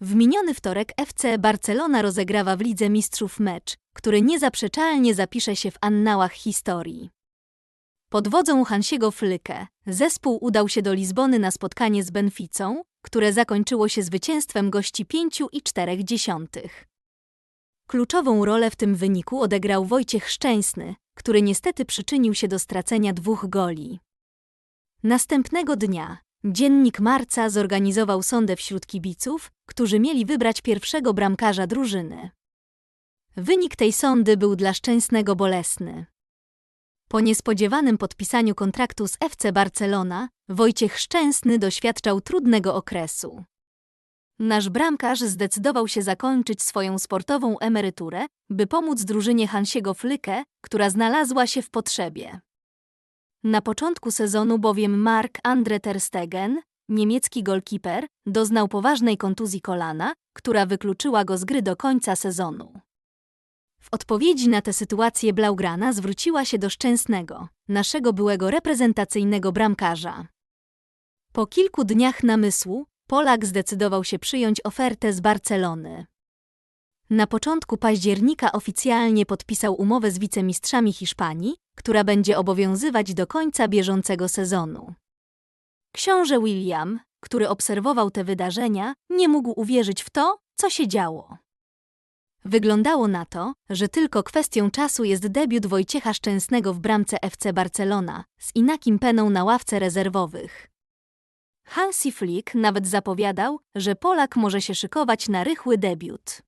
W miniony wtorek FC Barcelona rozegrawa w Lidze Mistrzów mecz, który niezaprzeczalnie zapisze się w annałach historii. Pod wodzą Hansiego Flyke zespół udał się do Lizbony na spotkanie z Benficą, które zakończyło się zwycięstwem gości 5 i 4 dziesiątych. Kluczową rolę w tym wyniku odegrał Wojciech Szczęsny, który niestety przyczynił się do stracenia dwóch goli. Następnego dnia Dziennik Marca zorganizował sondę wśród kibiców, którzy mieli wybrać pierwszego bramkarza drużyny. Wynik tej sądy był dla Szczęsnego bolesny. Po niespodziewanym podpisaniu kontraktu z FC Barcelona, Wojciech Szczęsny doświadczał trudnego okresu. Nasz bramkarz zdecydował się zakończyć swoją sportową emeryturę, by pomóc drużynie Hansiego Flyke, która znalazła się w potrzebie. Na początku sezonu bowiem Mark Andre ter Stegen, niemiecki golkiper, doznał poważnej kontuzji kolana, która wykluczyła go z gry do końca sezonu. W odpowiedzi na tę sytuację Blaugrana zwróciła się do Szczęsnego, naszego byłego reprezentacyjnego bramkarza. Po kilku dniach namysłu Polak zdecydował się przyjąć ofertę z Barcelony. Na początku października oficjalnie podpisał umowę z wicemistrzami Hiszpanii, która będzie obowiązywać do końca bieżącego sezonu. Książę William, który obserwował te wydarzenia, nie mógł uwierzyć w to, co się działo. Wyglądało na to, że tylko kwestią czasu jest debiut Wojciecha Szczęsnego w bramce FC Barcelona z Inakim Peną na ławce rezerwowych. Hansi Flick nawet zapowiadał, że Polak może się szykować na rychły debiut.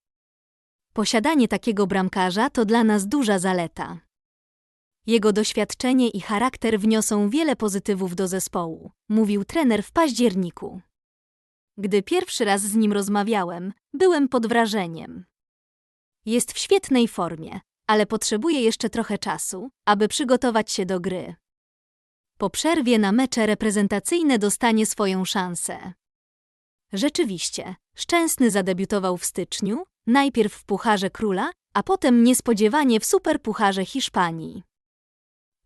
Posiadanie takiego bramkarza to dla nas duża zaleta. Jego doświadczenie i charakter wniosą wiele pozytywów do zespołu, mówił trener w październiku. Gdy pierwszy raz z nim rozmawiałem, byłem pod wrażeniem. Jest w świetnej formie, ale potrzebuje jeszcze trochę czasu, aby przygotować się do gry. Po przerwie na mecze reprezentacyjne dostanie swoją szansę. Rzeczywiście, Szczęsny zadebiutował w styczniu, najpierw w Pucharze Króla, a potem niespodziewanie w Superpucharze Hiszpanii.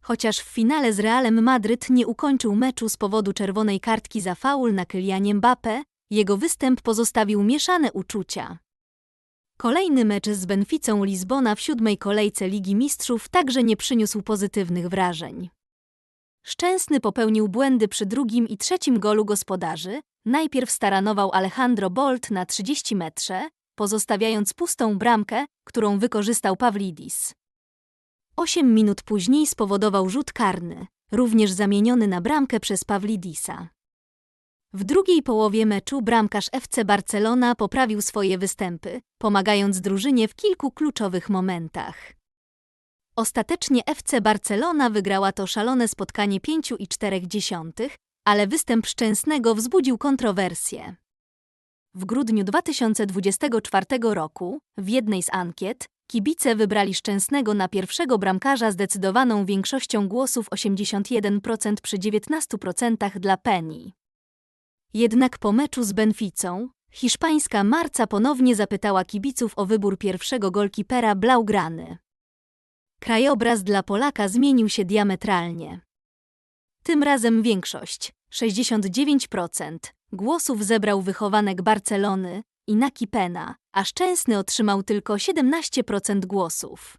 Chociaż w finale z Realem Madryt nie ukończył meczu z powodu czerwonej kartki za faul na Kylianie Mbappé, jego występ pozostawił mieszane uczucia. Kolejny mecz z Benficą Lizbona w siódmej kolejce Ligi Mistrzów także nie przyniósł pozytywnych wrażeń. Szczęsny popełnił błędy przy drugim i trzecim golu gospodarzy. Najpierw staranował Alejandro Bolt na 30 metrze, pozostawiając pustą bramkę, którą wykorzystał Pawlidis. Osiem minut później spowodował rzut karny, również zamieniony na bramkę przez Pawlidisa. W drugiej połowie meczu bramkarz FC Barcelona poprawił swoje występy, pomagając drużynie w kilku kluczowych momentach. Ostatecznie FC Barcelona wygrała to szalone spotkanie 5 i 4 dziesiątych, ale występ Szczęsnego wzbudził kontrowersje. W grudniu 2024 roku, w jednej z ankiet, kibice wybrali Szczęsnego na pierwszego bramkarza zdecydowaną większością głosów 81% przy 19% dla Penny. Jednak po meczu z Benficą, hiszpańska Marca ponownie zapytała kibiców o wybór pierwszego golkipera Blaugrany. Krajobraz dla Polaka zmienił się diametralnie. Tym razem większość, 69%, głosów zebrał wychowanek Barcelony, Inaki Pena, a Szczęsny otrzymał tylko 17% głosów.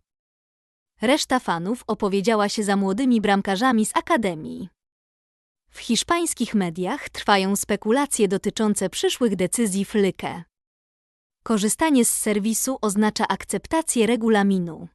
Reszta fanów opowiedziała się za młodymi bramkarzami z Akademii. W hiszpańskich mediach trwają spekulacje dotyczące przyszłych decyzji Flyke. Korzystanie z serwisu oznacza akceptację regulaminu.